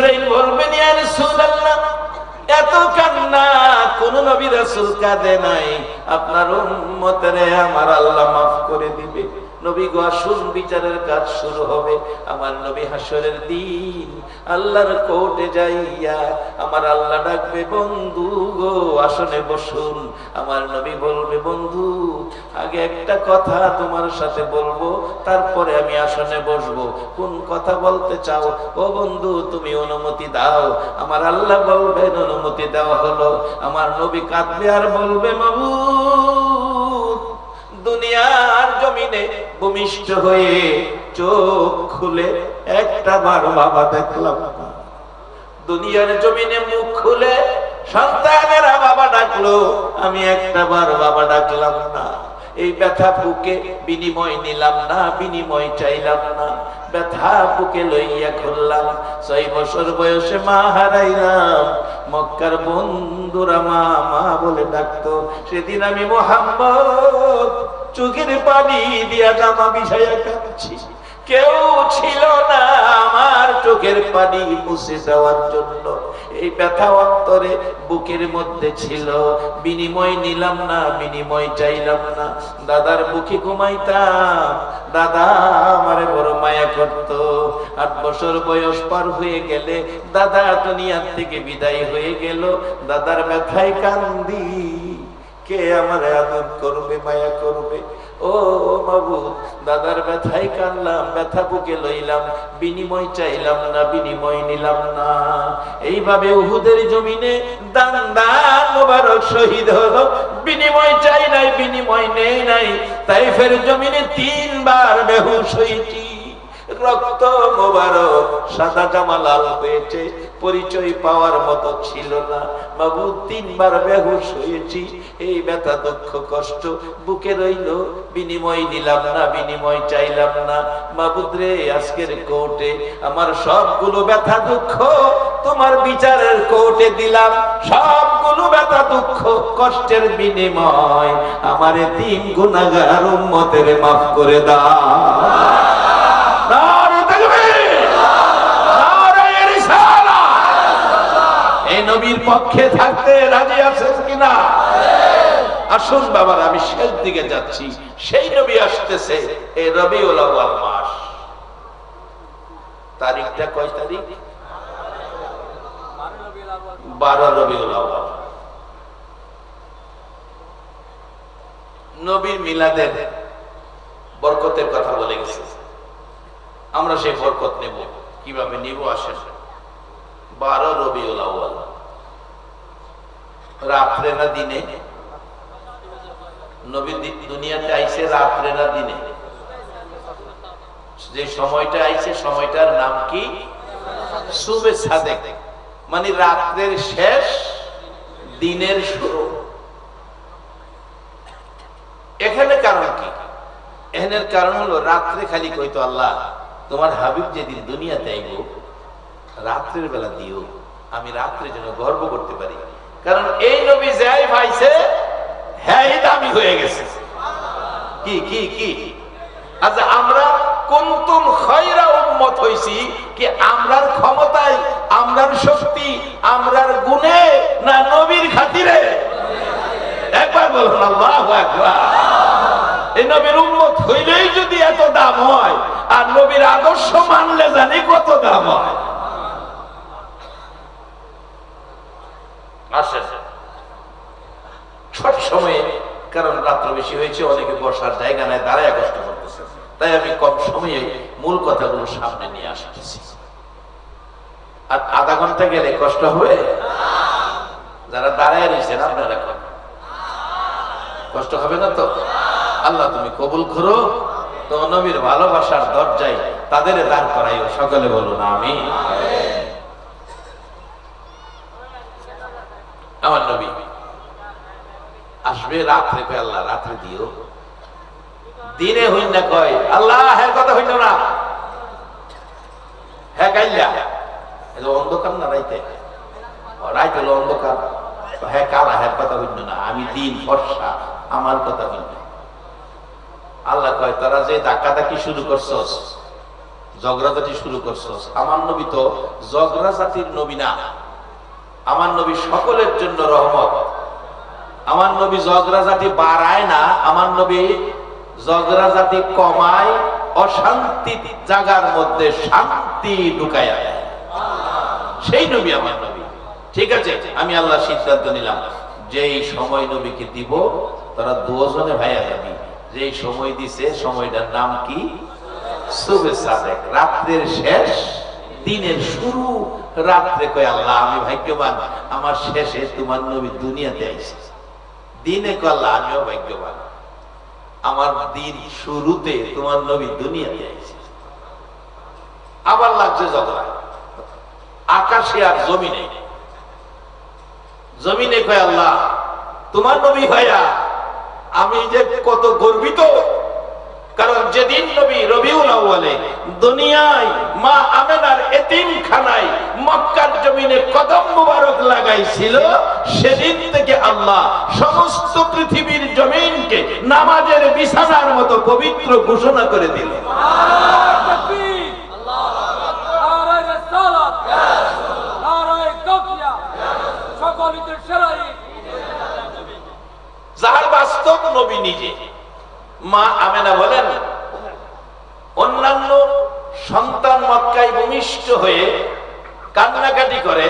জিব্রাইল বলবেন, ইয়া রাসূলুল্লাহ, এত কান্না কোন নবী রাসূল কাঁদে নাই। আপনার উম্মতের আমার আল্লাহ মাফ করে দিবে। নবী গো বিচারের কাজ শুরু হবে। আমার নবী হাসরের দিন আল্লাহর কোর্টে যাইয়া আমার আল্লাহ ডাকবে, বন্ধু গো, আসনে বসুন। আমার নবী বলবে, বন্ধু, আগে একটা কথা তোমার সাথে বলব, তারপরে আমি আসনে বসবো। কোন কথা বলতে চাও? ও বন্ধু, তুমি অনুমতি দাও। আমার আল্লাহ বলবেন, অনুমতি দেওয়া হলো। আমার নবী কাঁদবে আর বলবে মাবুদ দুনিয়ার জমিনে ভূমিষ্ঠ হয়ে চোখ খুলে একটা বার বাবা দেখলাম। দুনিয়ার জমিনে মুখ খুলে সন্তানেরা বাবা ডাকলো, আমি একটা বার বাবা ডাকলাম না। এই ব্যথা বুকে বিনিময় নিলাম না, বিনিময় চাইলাম না। ব্যথা বুকে লইয়া খুললাম, ছয় বছর বয়সে মা হারাইলাম। মক্কার বন্ধুরা মা মা বলে ডাকতো, সেদিন আমি মোহাম্মদ চোখের পানি দিয়া জামা বিছাইয়া কাঁদছি। কেউ ছিল না আমার চোখের পানি মুছে দেওয়ার জন্য। এই ব্যথা অন্তরে বুকের মধ্যে ছিল। বিনিময় নিলাম না, বিনিময় চাইলাম না। দাদার বুকে ঘুমাইতাম। দাদা আমারে বড় মায়া করত। আট বছর বয়স পার হয়ে গেলে দাদা দুনিয়ার থেকে বিদায় হয়ে গেল। দাদার ব্যথায় কান্দি। কে আমার আদর করবে, মায়া করবে? ও বাবু দাদার ব্যথায় কানলাম ব্যথা বুকে লইলাম, বিনিময় চাইলাম না, বিনিময় নিলাম না। এইভাবে উহুদের জমিনে শহীদ হলো। বিনিময় চাই নাই, বিনিময় নেই নাই। তাই ফের জমিনে তিনবার বেহুশ হয়েছি রক্ত মোবারক, সাদা জামা লাল হয়েছে, পরিচয় পাওয়ার মতো ছিল না। বাবু, তিনবার বেহুশ হয়েছি, এই ব্যথা, দুঃখ, কষ্ট বুকে রইল। বিনিময় নিলাম না, বিনিময় চাইলাম না। মাবুদ্রে আজকের কোর্টে আমার সবগুলো ব্যথা, দুঃখ তোমার বিচারের কোর্টে দিলাম। সবগুলো ব্যথা, দুঃখ, কষ্টের বিনিময় আমারে তিন গুণাগার উম্মতের মাফ করে দাও। নবীর পক্ষে থাকতে রাজি আছেন কিনা? আসুন বাবার, আমি শেষ দিকে যাচ্ছি। সেই নবী আসতেছে, এই আউয়াল মাস। তারিখটা কয় তারিখ? বারো আউয়াল। নবীর মিলাদের বরকতের কথা বলে গেছে। আমরা সেই বরকত নেব। কীভাবে নিব আসেন? বারো রবি আউয়াল। রাত্রে না দিনে? নবী দুনিয়াতে আইছে রাত্রে না দিনে? যে সময়টা আইছে সময়টার নাম কি? সুবে সাদেক। মানে রাত্রের শেষ, দিনের শুরু। এখানে কারণ কি? এখানের কারণ হলো রাত্রে খালি কইতো আল্লাহ, তোমার হাবিব যেদিন দুনিয়াতে আইব, রাত্রের বেলা দিও, আমি রাত্রে যেন গর্ব করতে পারি। কারণ এই নবী যাই ভাইছে হ্যাঁ দামি হয়ে গেছে। কি কি কি? আচ্ছা আমরা কুন্তুম খয়রা কি আমরার ক্ষমতায়, আমরার শক্তি, আমরার গুণে না নবীর খাতিরে? একবার বলুন, আল্লাহু এই নবীর উম্মত হইলেই যদি এত দাম হয়, আর নবীর আদর্শ মানলে জানি কত দাম হয় আসেন ছোট সময়ে কারণ রাত্র বেশি হয়েছে, অনেকে বসার জায়গা নাই দাঁড়ায় কষ্ট করতেছে। তাই আমি কম সময়ে মূল কথাগুলো সামনে নিয়ে আসতেছি। আর আধা ঘণ্টা গেলে কষ্ট হবে? যারা দাঁড়ায় রয়েছেন, আপনারা কষ্ট হবে না তো? আল্লাহ তুমি কবুল করো। তো নবীর ভালোবাসার দরজায় তাদের দাঁড় করাইও, সকলে বলুন আমি আমার নবী আসবে রাত্রে কয় আল্লাহ, রাত্রে দিও। দিনে হইন না কয়, আল্লাহ হ্যাঁ কথা হইল না। হ্যাঁ এটা অন্ধকার না রাইতে? হলো অন্ধকার। হ্যাঁ কালা হ্যাঁ কথা হইল না। আমি দিন, ফর্সা, আমার কথা হইল। আল্লাহ কয়, তারা যে ধাক্কা ধাক্কি শুরু করছস, ঝগড়াঝাটি শুরু করছস, আমার নবী তো ঝগড়াঝাটির নবী না। আমার নবী সকলের জন্য রহমত। আমার নবী ঝগড়াঝাটি বাড়ায় না, আমার নবী ঝগড়াঝাটি কমায়, অশান্তি জাগার মধ্যে শান্তি ঢুকায় সেই নবী আমার নবী। ঠিক আছে, আমি আল্লাহ সিদ্ধান্ত নিলাম, যেই সময় নবীকে দিব, তারা দুজনে ভাইয়া যাবি যেই সময় দিছে, সময়টার নাম কি? রাত্রের শেষ, দিনের শুরু। রাত্রে কয়, আল্লাহ, আমি ভাগ্যবান। আমার শেষে তোমার নবী দুনিয়াতে আইছে দিনে কল্লা আমিও ভাগ্যবান। আমার দিন শুরুতে তোমার নবী দুনিয়াতে আইছে। আবার লাগছে ঝগড়া আকাশে আর জমিনে। জমিনে কয়, আল্লাহ, তোমার নবী ভাইয়া আমি যে কত গর্বিত। কারণ যেদিন নবী রবিউল আউয়ালে দুনিয়ায় মা আমেনার এতিমখানায় মক্কার জমিনে কদম মুবারক লাগাইছিল, সেদিন থেকে আল্লাহ সমস্ত পৃথিবীর জমিনকে নামাজের বিছানার মতো পবিত্র ঘোষণা করে দিল। যার বাস্তব নবী নিজে। মা আমেনা বলেন, অন্যান্য সন্তান মক্কায় ভূমিষ্ঠ হয়ে কান্নাকাটি করে,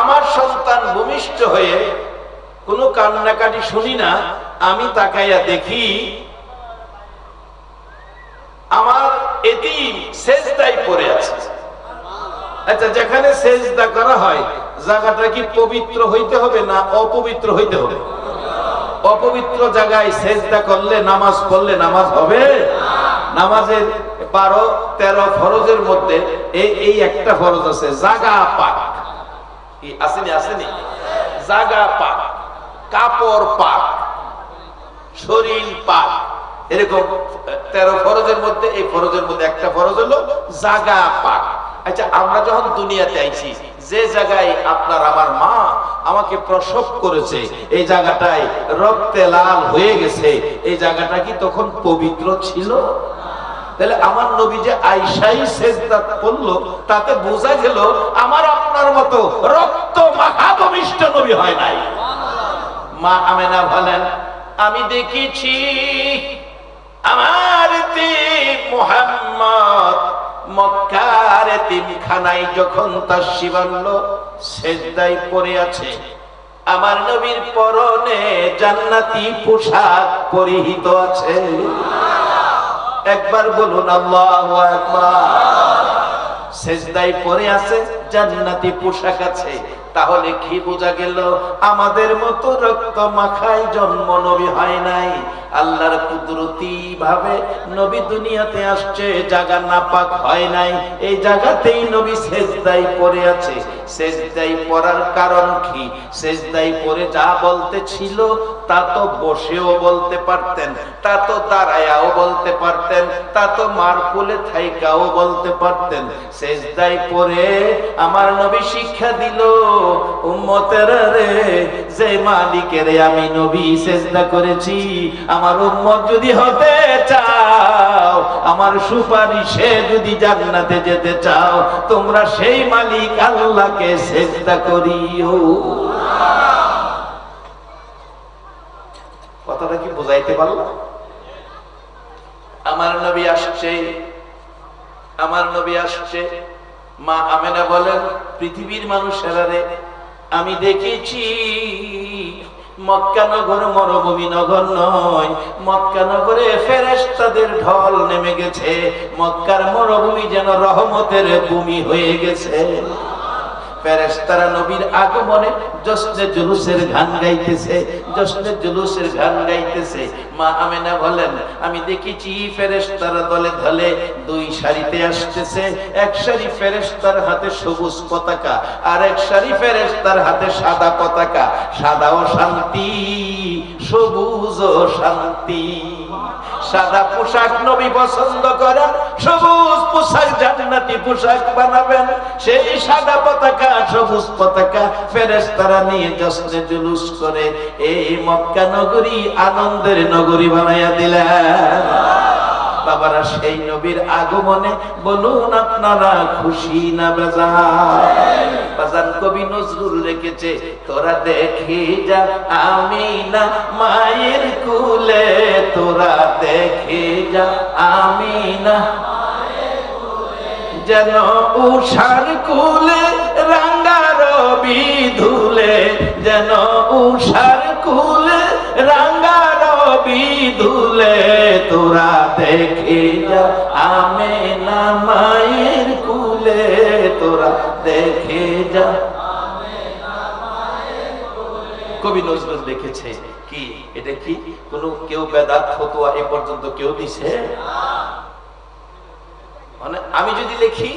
আমার সন্তান ভূমিষ্ঠ হয়ে কোনো কান্নাকাটি শুনি না, আমি তাকাইয়া দেখি, আমার এটি শেষদাই পড়ে আছে। আচ্ছা যেখানে সেজদা করা হয়, জায়গাটা কি পবিত্র হইতে হবে না অপবিত্র হইতে হবে? অপবিত্র জায়গায় সেজদা করলে, নামাজ পড়লে নামাজ হবে? নামাজের বারো, তেরো ফরজের মধ্যে এই একটা ফরজ আছে, জাগা পাক। আসেনি আসেনি? জাগা পাক, কাপড় পাক, শরীর পাক। এরকম তেরো ফরজের মধ্যে, এই ফরজের মধ্যে একটা ফরজ হলো জাগা পাক। আচ্ছা আমরা যখন দুনিয়াতে আইছি, যে জায়গায় আপনার আমার মা আমাকে প্রসব করেছে, এই জায়গাটায় রক্তে লাল হয়ে গেছে, এই জায়গাটা কি তখন পবিত্র ছিল? তাহলে আমার নবী যে আইসাই সেজদা করল, তাতে বোঝা গেল আমার আপনার মতো রক্ত মাখাভূমিষ্ঠ নবী হয় নাই। মা আমেনা বলেন, আমি দেখেছি আমার মোহাম্মদ মক্কার তিনখানায় যখন তার শিবান্ন সেজদাই পড়ে আছে, আমার নবীর পরনে জান্নাতি পোশাক পরিহিত আছে। একবার বলুন আল্লাহ একবার সেজদাই পরে আছে? জান্নাতি পোশাক আছে। তাহলে কি বোঝা গেল? আমাদের মতো রক্ত মাখায় জন্ম নবী হয় নাই। আল্লাহর কুদরতি ভাবে নবী দুনিয়াতে আসছে জায়গা নাপাক হয় নাই। এই জায়গাতেই নবী সেজদাই পড়ে আছে। সেজদাই পড়ার কারণ কি? সেজদাই পড়ে যা বলতে ছিল, তা তো বসেও বলতে পারতেন, তা তো দাঁড়ায়াও বলতে পারতেন, তা তো মার থাইকাও বলতে পারতেন। সেজদাই পড়ে আমার নবী শিক্ষা দিল, উম্মতের রে যে মালিকের আমি নবী সেজদা করেছি, আমার উম্মত যদি হতে চাও, আমার সুপারিশে যদি জান্নাতে যেতে চাও, তোমরা সেই মালিক আল্লাহকে সেজদা করিও। কথাটা কি বোঝাইতে পারলাম আমার নবী আসছে, আমার নবী আসছে। মা আমেনা বলেন, পৃথিবীর মানুষেরা রে আমি দেখেছি মক্কানগর মরুভূমি নগর নয় মক্কানগরে ফেরেস্তাদের ঢল নেমে গেছে, মক্কার মরুভূমি যেন রহমতের ভূমি হয়ে গেছে। ফেরেশতারা নবীর আগমনে জশ্নে জুলুসের গান গাইতেছে, জশ্নে জুলুসের গান গাইতেছে। মা আমেনা বলেন, আমি দেখেছি ফেরেশতারা দলে দলে দুই সারিতে আসতেছে। এক সারি ফেরেশতার হাতে সবুজ পতাকা আর এক সারি ফেরেশতার হাতে সাদা পতাকা। সাদা ও শান্তি, সবুজ ও শান্তি। সাদা পোশাক নবী পছন্দ করেন, সবুজ পোশাক জান্নাতি পোশাক বানাবেন। সেই সাদা পতাকা, সবুজ পতাকা ফেরেশতারা নিয়ে জশ্নে জুলুস করে এই মক্কা নগরী আনন্দের নগরী বানাইয়া দিলেন। বাবারা, সেই নবীর আগমনে বলুন আপনারা খুশি না বেজা বাজান কবি নজরুল রেখেছে, তোরা দেখি যা, আমি না, মায়ের কুলে। তোরা দেখি যা, আমি না, যেন উষার কুলে রাঙ্গা রবি ধুলে যেন উষার কুলে রবি ধুলে তোরা দেখে যা। আমে না মায়ের কুলে তোরা দেখে যা। কবি নজরুল লিখেছে কি? এটা কি? কোন কেউ বেদাত ফতোয়া এ পর্যন্ত কেউ দিছে? মানে আমি যদি লিখি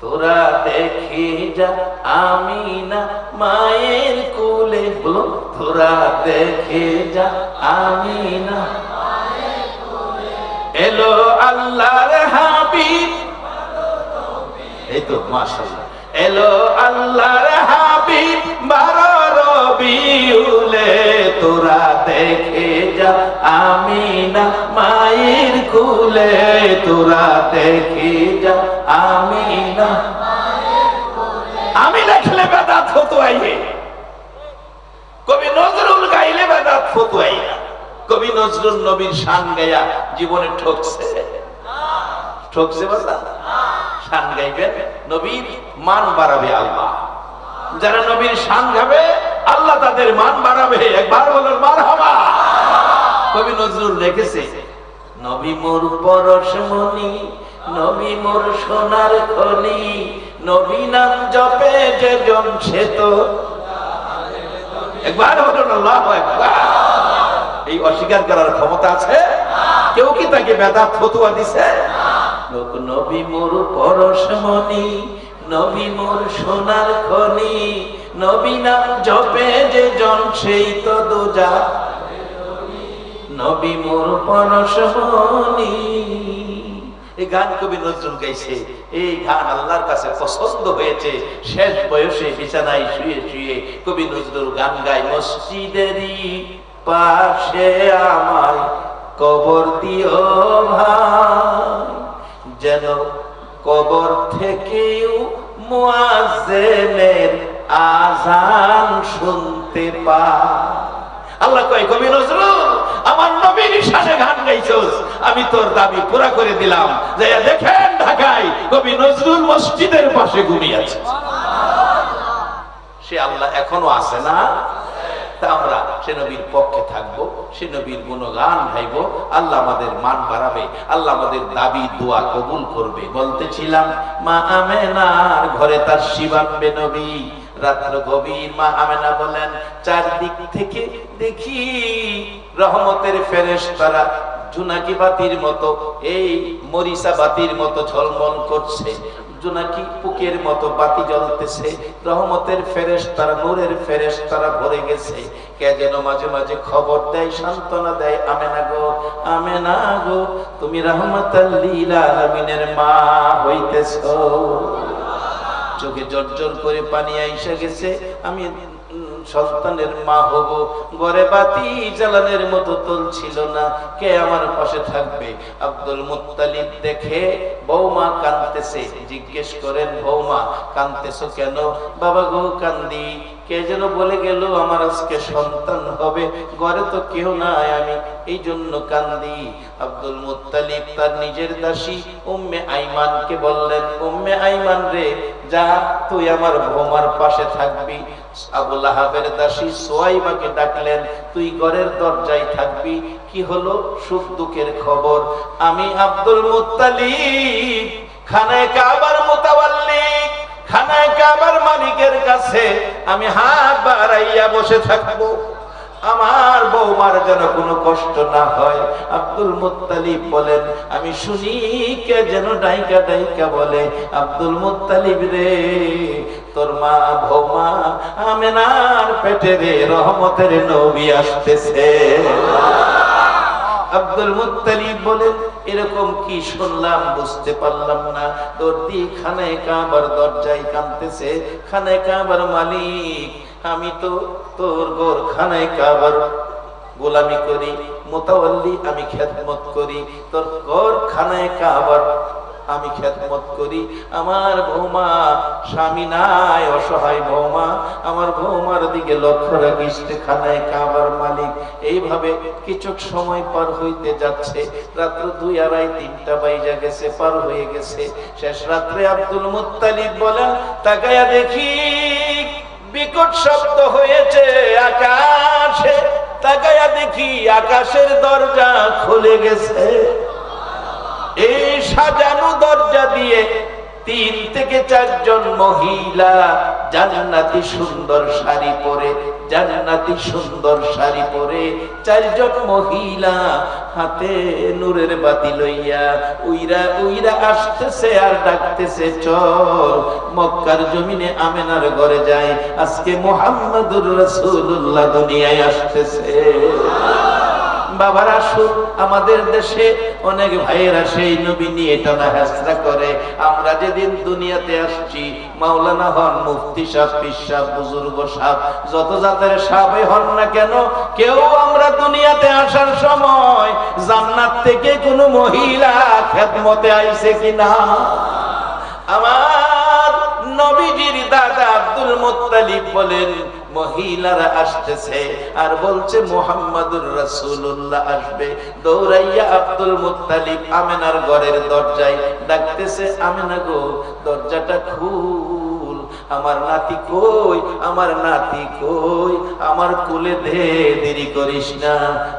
তোরা দেখে যা আমি না মায়ের কোলে বলো। তোরা দেখে যা আমি না এলো আল্লাহর হাবিব। এই তো, মাশাআল্লাহ। এলো আল্লাহর হাবিব। বারো রবিউলে তোরা দেখে যা আমি না মায়ের কুলে তোরা দেখে যা আমি না আমি লেখলে বেদাত হতো আইয়ে। কবি নজরুল গাইলে বেদাত হতো আইয়া। কবি নজরুল নবীর শান গায়া জীবনে ঠকছে। ঠকছে বাবা শান গাইবেন নবীর মান বাড়াবে আল্লাহ। যারা নবীর শান গাবে আল্লাহ তাদের মান বাড়াবে। একবার বলুন মার হবা কবি নজরুল রেখেছে নবী মোর পরশমণি নবী মোর সোনার খনি, নবী নাম জপে যে জন সে তো একবার বলুন, আল্লাহ এই অস্বীকার করার ক্ষমতা আছে? কেউ কি তাকে বেদাত ফতুয়া দিছে? নবী মোর পরশমণি নবী মোর সোনার খনি, নবী নাম জপে যে জন, সেই তো দোজা নবী মোর পরশমণি এই গান কবি নজরুল গাইছে, এই গান আল্লাহর কাছে পছন্দ হয়েছে। শেষ বয়সে বিছানায় শুয়ে শুয়ে কবি নজরুল গান গায়, মসজিদেরই পাশে আমায় কবর দিও ভাই, যেন কবর থেকেও মুয়াজ্জিনের আজান শুনতে পায়। আল্লাহ কয় কবি নজরুল আমার নবীর শানে গান গাইছস আমি তোর দাবি পুরা করে দিলাম। যে দেখেন ঢাকায় কবি নজরুল মসজিদের পাশে ঘুমিয়ে আছে। সে আল্লাহ এখনও আছে না? তা আমরা সে নবীর পক্ষে থাকব, সে নবীর গুণগান গাইব। আল্লাহ আমাদের মান বাড়াবে, আল্লাহ আমাদের দাবি, দোয়া কবুল করবে। বলতেছিলাম, মা আমেনার ঘরে তার শিবাম্বে নবী। রাত্র গভীর, মা আমেনা বলেন, চারদিক থেকে দেখি রহমতের ফেরেশ জুনাকি বাতির মতো, এই মরিসা বাতির মতো ঝলমল করছে। জোনাকি পুকের মতো বাতি জ্বলতেছে। রহমতের ফেরেশ তারা নূরের ফেরেশ তারা ভরে গেছে। কে যেন মাঝে মাঝে খবর দেয়, সান্ত্বনা দেয়, আমেনা গো আমেনা গো, তুমি রহমতাল্লিল আলামিনের মা হইতেছ। চোখে জর্জর করে পানি আইসা গেছে। আমি সন্তানের মা হব। ঘরে বাতি জ্বালানের মতো তল ছিল না। কে আমার পাশে থাকবে? আব্দুল মুত্তালিব দেখে বৌমা কাঁদতেছে। জিজ্ঞেস করেন, বৌমা, কাঁদতেছো কেন? বাবা গো, কান্দি। কে যেন বলে গেল, আমার আজকে সন্তান হবে। ঘরে তো কেউ নাই, আমি এই জন্য কান্দি। আব্দুল মুত্তালিব তার নিজের দাসী উম্মে আইমানকে বললেন, উম্মে আইমান রে, যা, তুই আমার বৌমার পাশে থাকবি। আহাবের দাসী সোয়াইমাকে ডাকলেন, তুই ঘরের দরজায় থাকবি? কি হলো? সুখ দুঃখের খবর? আমি আব্দুল মুত্তালিব, খানায় কাবার মোতাবাল্লিক, খানায় কাবার মালিকের কাছে আমি হাত বাড়াইয়া বসে থাকব। আমার বৌমার যেন কোনো কষ্ট না হয়। আব্দুল মুত্তালিব বলেন, আমি শুনি কে যেন ডাইকা ডাইকা বলে, আব্দুল মুত্তালিব রে, তোর মা বৌমা আমেনার পেটে রে রহমতের নবী আসতেছে। আব্দুল মুত্তালিব বলেন, এরকম কি শুনলাম, বুঝতে পারলাম না। দর্দি খানায় কাবার দরজায় কানতেছে খানায় কাবার মালিক আমি তো তোর গোর খানায় কাবার গোলামি করি মোতাওয়াল্লি আমি খেদমত করি, তোর কর খানায় কাবার আমি খেদমত করি। আমার বৌমা স্বামী নাই, অসহায় বৌমা, আমার বৌমার দিকে লক্ষ্য রাখিস খানায় কাবার মালিক। এইভাবে কিছু সময় পার হইতে যাচ্ছে, রাত্র দুই আড়াই, তিনটা বাইজা গেছে, পার হয়ে গেছে। শেষ রাত্রে আব্দুল মুত্তালিব বলেন, তাকায়া দেখি বিকট শব্দ হয়েছে আকাশে। তাকায়া দেখি আকাশের দরজা খুলে গেছে। এই সাজানো দরজা দিয়ে তিন থেকে চারজন মহিলা জান্নাতি সুন্দর শাড়ি পরে জান্নাতি সুন্দর শাড়ি পরে চারজন মহিলা হাতে নূরের বাতি লইয়া উইরা উইরা আসতেছে আর ডাকতেছে, চল, মক্কার জমিনে আমেনার ঘরে যায় আজকে মোহাম্মদুর রাসূলুল্লাহ দুনিয়ায় আসতেছে। বাবার, আসুন, আমাদের দেশে অনেক ভাইয়েরা সেই নবী নিয়ে টানা হাসরা করে। আমরা যেদিন দুনিয়াতে আসছি, মাওলানা হন মুফতি সাহ পিসাব বুজুর্গ সাহ যত জাতের সাহাবে হন না কেন, কেউ আমরা দুনিয়াতে আসার সময় জান্নাত থেকে কোনো মহিলা খেদমতে আইছে কিনা? আমার নবীজির দাদা আব্দুল মুত্তালিব বলেন, মহিলারা আসতেছে আর বলছে, মোহাম্মদুর রাসূলুল্লাহ আসবে। দৌড়াইয়া আব্দুল মুত্তালিব আমেনার ঘরের দরজায় ডাকতেছে, আমেনা গো, দরজাটা খুল। আমার নাতি কই, আমার নাতি কই, আমার কুলে দে, দেরি করিস না।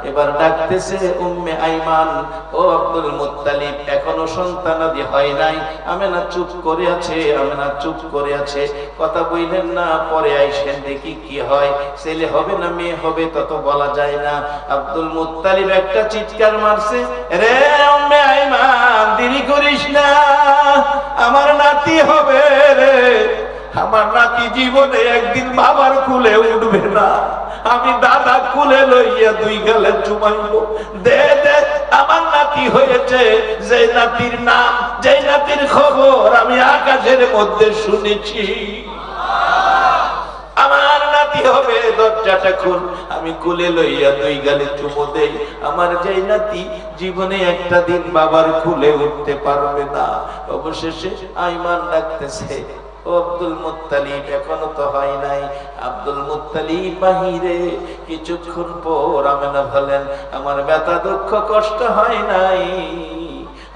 এবার ডাকতেছে উম্মে আইমান, ও আব্দুল মুত্তালিব, এখনও সন্তানাদি হয় নাই। আমেনা চুপ করে আছে, আমেনা চুপ করে আছে। কথা বললেন না, পরে আইসেন, দেখি কি হয়। ছেলে হবে না, মেয়ে হবে তত বলা যায় না। আব্দুল মুত্তালিব একটা চিৎকার মারছে, রে উম্মে আইমান, দেরি করিস না। আমার নাতি হবে রে আমার নাতি জীবনে একদিন বাবার কুলে উঠবে না। আমি দাদা কুলে লইয়া দুই গালে চুমাইব। দে আমার নাতি হয়েছে যে নাতির নাম যে নাতির খবর আমি আকাশের মধ্যে শুনেছি। আমার নাতি হবে দরজাটা খুল, আমি কুলে লইয়া দুই গালে চুমো দেই। আমার যেই নাতি জীবনে একটা দিন বাবার কুলে উঠতে পারবে না। অবশেষে আইমান ডাকতেছে ও আব্দুল মুত্তালিব, এখনও তো হয় নাই। আব্দুল মুত্তালিব বাহিরে কিছুক্ষণ পর আমেনা বলেন, আমার ব্যথা, দুঃখ, কষ্ট হয় নাই।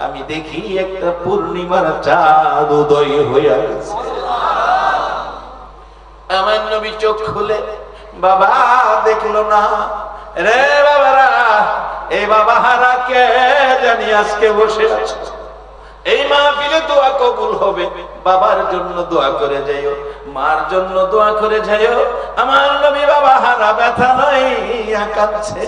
আমি দেখি একটা পূর্ণিমার চাঁদ উদয় হইয়া গেছে আমার নবী চোখ খুলে, বাবা, দেখল না। রে বাবারা এই বাবা হারা কে জানি আজকে বসে আছে? এই মাহফিলে দোয়া কবুল হবে। বাবার জন্য দোয়া করে যাইও, মার জন্য দোয়া করে যাইও। আমার নবী বাবা হারা ব্যথা লইয়া কাঁদছে।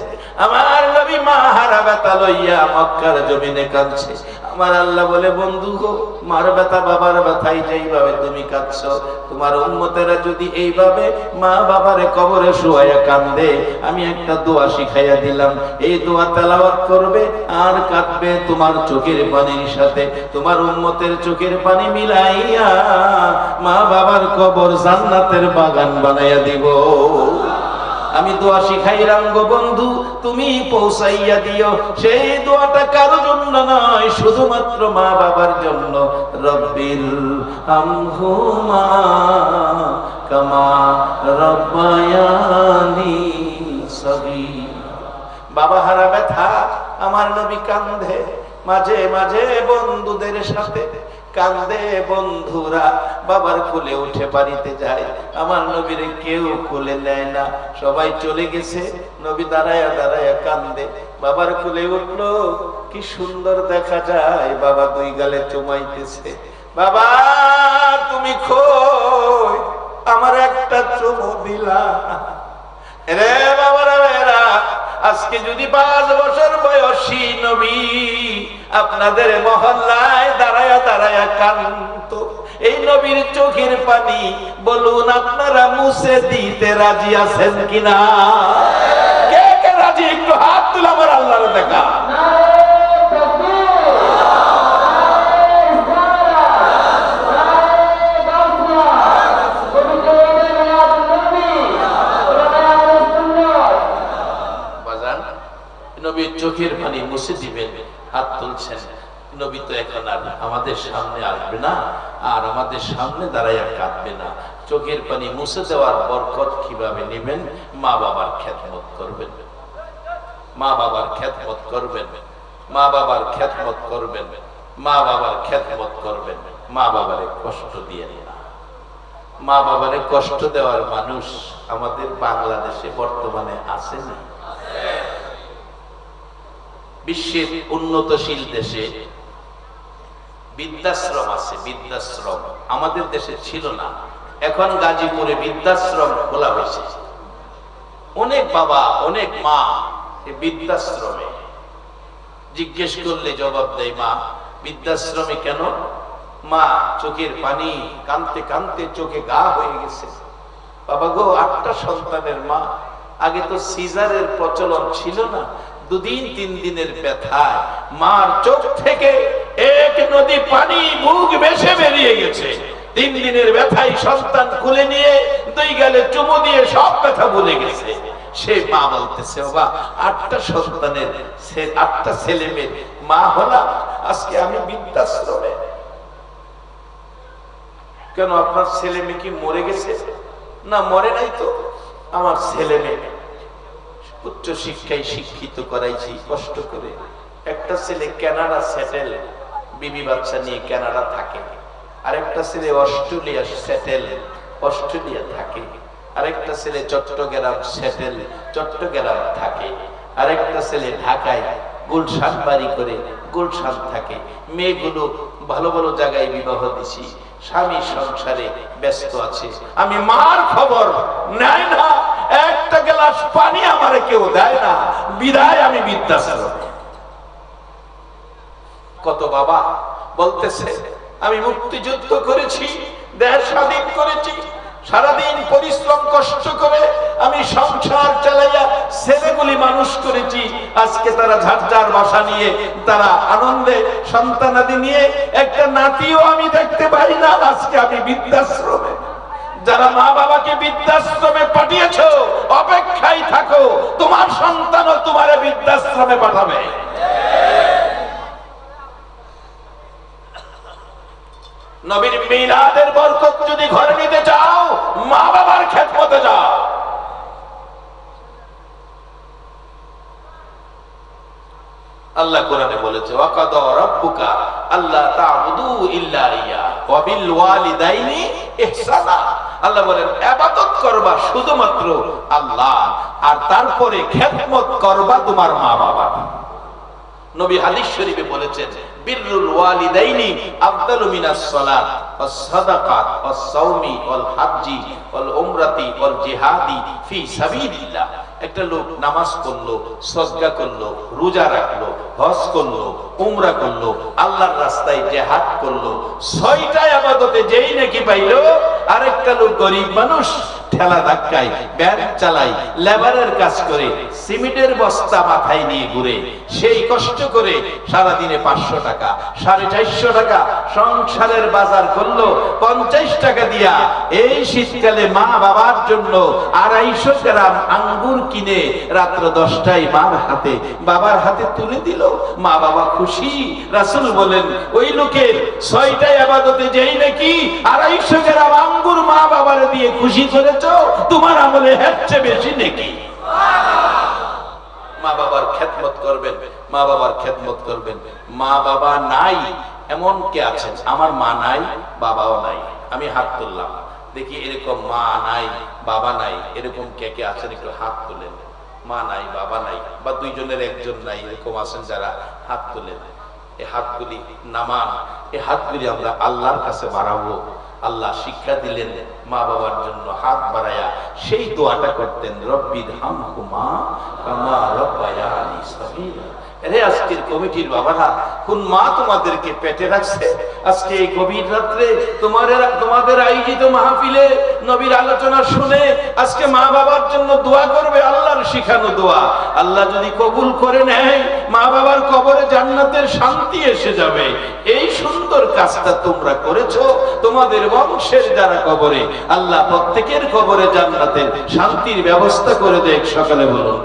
আমার নবী মা হারা ব্যথা লইয়া মক্কার জমিনে কাঁদছে। আমার আল্লাহ বলে, বন্ধু গো, মার ব্যথা, বাবার ব্যথাই যেইভাবে তুমি কাঁদছ, তোমার উন্মতেরা যদি এইভাবে মা বাবারে কবরে শুয়াইয়া কান্দে, আমি একটা দোয়া শিখাইয়া দিলাম, এই দোয়া তেলাওয়াত করবে, আর কাঁদবে তোমার চোখের পানির সাথে, তোমার উন্মতের চোখের পানি মিলাইয়া মা বাবার কবর জান্নাতের বাগান বানাইয়া দিব। আমি দোয়া শিখাইলাম গো বন্ধু, তুমি পৌঁছাইয়া দিও। সেই দোয়াটা কারও জন্য নয়, শুধুমাত্র মা বাবার জন্য। রব্বিল কামা রব্বায়ানি সগীর। বাবা, হারা ব্যথা, আমার নবী কান্ধে মাঝে মাঝে বন্ধুদের সাথে কান্দে বন্ধুরা, বাবার কোলে উঠে বাড়িতে যায়। আমার নবীর কেউ কোলে নেয় না। সবাই চলে গেছে। নবী দাঁড়ায়া দাঁড়ায়া কান্দে। বাবার কোলে উঠল, কি সুন্দর দেখা যায়। বাবা দুই গালে চুমাইতেছে। বাবা, তুমি খোই আমার একটা চুমু দিলা। রে বাবারা এরা আজকে যদি পাঁচ বছর বয়সী নবী আপনাদের মহল্লায় দাঁড়ায়া দাঁড়ায়া কান্ত এই নবীর চোখের পানি বলুন আপনারা মুছে দিতে রাজি আছেন কিনা? বাজান নবী চোখের পানি মুছে দিবেন, হাত তুলছেন। নবী তো এখন আর আমাদের সামনে আসবে না, আর আমাদের সামনে দাঁড়াইয়া কাঁদবে না। চোখের পানি মুছে দেওয়ার বরকত কীভাবে নেবেন? মা বাবার খ্যাতমত করবেন। মা বাবার খ্যাতমত করবেন। মা বাবার খ্যাতমত করবেন। মা বাবার খ্যাতমত করবেন। মা বাবারে কষ্ট দিয়ে না। মা বাবারে কষ্ট দেওয়ার মানুষ আমাদের বাংলাদেশে বর্তমানে আছে না? বিশ্বের উন্নতশীল দেশে বৃদ্ধাশ্রম আছে, বৃদ্ধাশ্রম। আমাদের দেশে ছিল না। এখন গাজীপুরে বৃদ্ধাশ্রম খোলা হয়েছে। অনেক বাবা, অনেক মা বৃদ্ধাশ্রমে জিজ্ঞেস করলে জবাব দেয়, মা, বৃদ্ধাশ্রমে কেন? মা, চোখের পানি কানতে কানতে চোখে গা হয়ে গেছে। বাবা গো, আটটা সন্তানের মা, আগে তো সিজারের প্রচলন ছিল না দুদিন, তিন দিনের ব্যথায় মার চোখ থেকে এক নদী পানি মুখ বেশে বেরিয়ে গেছে। তিন দিনের ব্যথায় সন্তান খুলে নিয়ে দুই গেলে চুমু দিয়ে সব ব্যথা ভুলে গেছে। সে মা বলতেছে বাবা আটটা সন্তানের ছে- আটটা ছেলে মেয়ে মা হলাম, আজকে আমি বৃদ্ধাশ্রমে। কেন আপনার ছেলে মেয়ে কি মরে গেছে? না, মরে নাই তো। আমার ছেলে মেয়ে উচ্চ শিক্ষায় শিক্ষিত করাইছি, কষ্ট করে। একটা ছেলে কানাডা সেটেল, বিবি বাচ্চা নিয়ে কানাডা থাকে। আরেকটা ছেলে অস্ট্রেলিয়া সেটেল, অস্ট্রেলিয়া থাকে। আরেকটা ছেলে চট্টগ্রাম সেটেল, চট্টগ্রাম থাকে। আরেকটা ছেলে ঢাকায় গুলশান বাড়ি করে, গুলশান থাকে। মেয়েগুলো ভালো ভালো জায়গায় বিবাহ দিছি। স্বামী সংসারে ব্যস্ত আছে। আমি মার খবর নেয় না। একটা গ্লাস পানি আমারে কেউ দেয় না। বিদায় আমি বৃদ্ধাশ্রমে। কত বাবা বলতেছে, আমি মুক্তিযুদ্ধ করেছি, দেশ স্বাধীন করেছি, সারাদিন পরিশ্রম, কষ্ট করে আমি সংসার চালাইয়া ছেলেগুলি মানুষ করেছি। আজকে তারা ঝাড়ঝাড় বাসা নিয়ে, তারা আনন্দে সন্তানাদি নিয়ে, একটা নাতিও আমি দেখতে পাই না। আজকে আমি বৃদ্ধাশ্রমে। যারা মা বাবাকে বৃদ্ধাশ্রমে পাঠিয়েছ, অপেক্ষায় থাকো, তোমার সন্তানও তোমার বৃদ্ধাশ্রমে পাঠাবে। নবীর মিলাদের বরকত যদি ঘরে নিতে চাও মা বাবার যাও। আল্লাহ কোরআনে বলেছে রাব্বুকা আল্লাহ তা'বুদু ইল্লা ইয়া ওয়া বিল ওয়ালিদাইনি ইহসানা। আল্লাহ বলেন, আবাদত করবা শুধুমাত্র আল্লাহ, আর তারপরে খেদমত করবা তোমার মা বাবা নবী হাদিস শরীফে বলেছেন বিররুল ওয়ালিদাইনি আফদালু মিনাস সালাত ওয়াস ওয়াস সাওমি, ওয়াল হাজ্জি, ওয়াল উমরাতি, ওয়াল জিহাদি ফি সাবিলিল্লাহ। একটা লোক নামাজ পড়ল, সজদা করল, রোজা রাখল, হজ করল, উমরা করল, আল্লাহর রাস্তায় জিহাদ করল ছয়টা ইবাদতে যেই নাকি পাইলো, আরেকটা লোক গরিব মানুষ ঠেলা ধাক্কায় ব্যাগ চালাই লেবারের কাজ করে, সিমেন্টের বস্তা মাথায় নিয়ে ঘুরে। সেই কষ্ট করে সারা দিনে পাঁচশো টাকা, সাড়ে চারশো টাকা সংসারের বাজার করল, পঞ্চাশ টাকা দিয়া। এই শীতকালে মা বাবার জন্য আড়াইশো গ্রাম আঙ্গুর কিনে রাত্র দশটায় মার হাতে, বাবার হাতে তুলে দিল। মা বাবা খুশি। রাসুল বলেন, ওই লোকের ছয়টায় আবাদতে যেই নাকি আড়াইশো গ্রাম আঙ্গুর মা বাবার দিয়ে খুশি করেছ? তোমার আমলে বেশি নাকি? মা বাবার খেদমত করবেন, মা বাবার খেদমত করবেন। মা বাবা নাই, এমন কে আছেন? আমার মা নাই, বাবাও নাই। আমি হাত তুললাম। দেখি এরকম মা নাই, বাবা নাই। এরকম কে কে আছেন? একটু হাত তুলেন। মা নাই, বাবা নাই, বা দুইজনের একজন নাই, এরকম আছেন যারা? হাত তুলেন। এই হাতগুলি নামান এই হাতগুলি আমরা আল্লাহর কাছে বাড়াবো। আল্লাহ শিক্ষা দিলেন মা বাবার জন্য হাত বাড়ায়া সেই দোয়াটা করতেন রব্বির হামহুমা কামা আজকের কমিটির বাবারা, কোন মা তোমাদেরকে পেটে রাখছে? আজকে এই গভীর রাত্রে তোমাদের তোমাদের আয়োজিত মাহফিলে নবীর আলোচনা শুনে আজকে মা বাবার জন্য দোয়া করবে আল্লাহর শিখানো দোয়া। আল্লাহ যদি কবুল করে নেয় মা কবরে জান্নাতের শান্তি এসে যাবে। এই সুন্দর কাজটা তোমরা করেছ, তোমাদের বংশের যারা কবরে, আল্লাহ প্রত্যেকের কবরে জান্নাতের শান্তির ব্যবস্থা করে দেখ, সকালে বলুন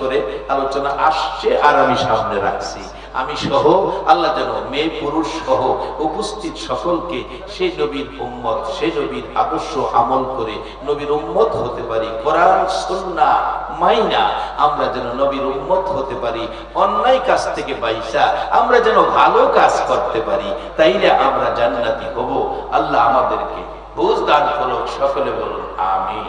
করে আলোচনা আসছে আর আমি সামনে রাখছি। আমি সহ, আল্লাহ যেন মেয়ে পুরুষ সহ উপস্থিত সকলকে সেই নবীর উম্মত সেই নবীর আদর্শ আমল করে নবীর উম্মত হতে পারি। কোরআন সুন্নাহ মাইনা, আমরা যেন নবীর উম্মত হতে পারি। অন্যায় কাজ থেকে বাইসা, আমরা যেন ভালো কাজ করতে পারি। তাইলে আমরা জান্নাতি হব। আল্লাহ আমাদেরকে বুঝ দান করুক, সকলে বলুন আমি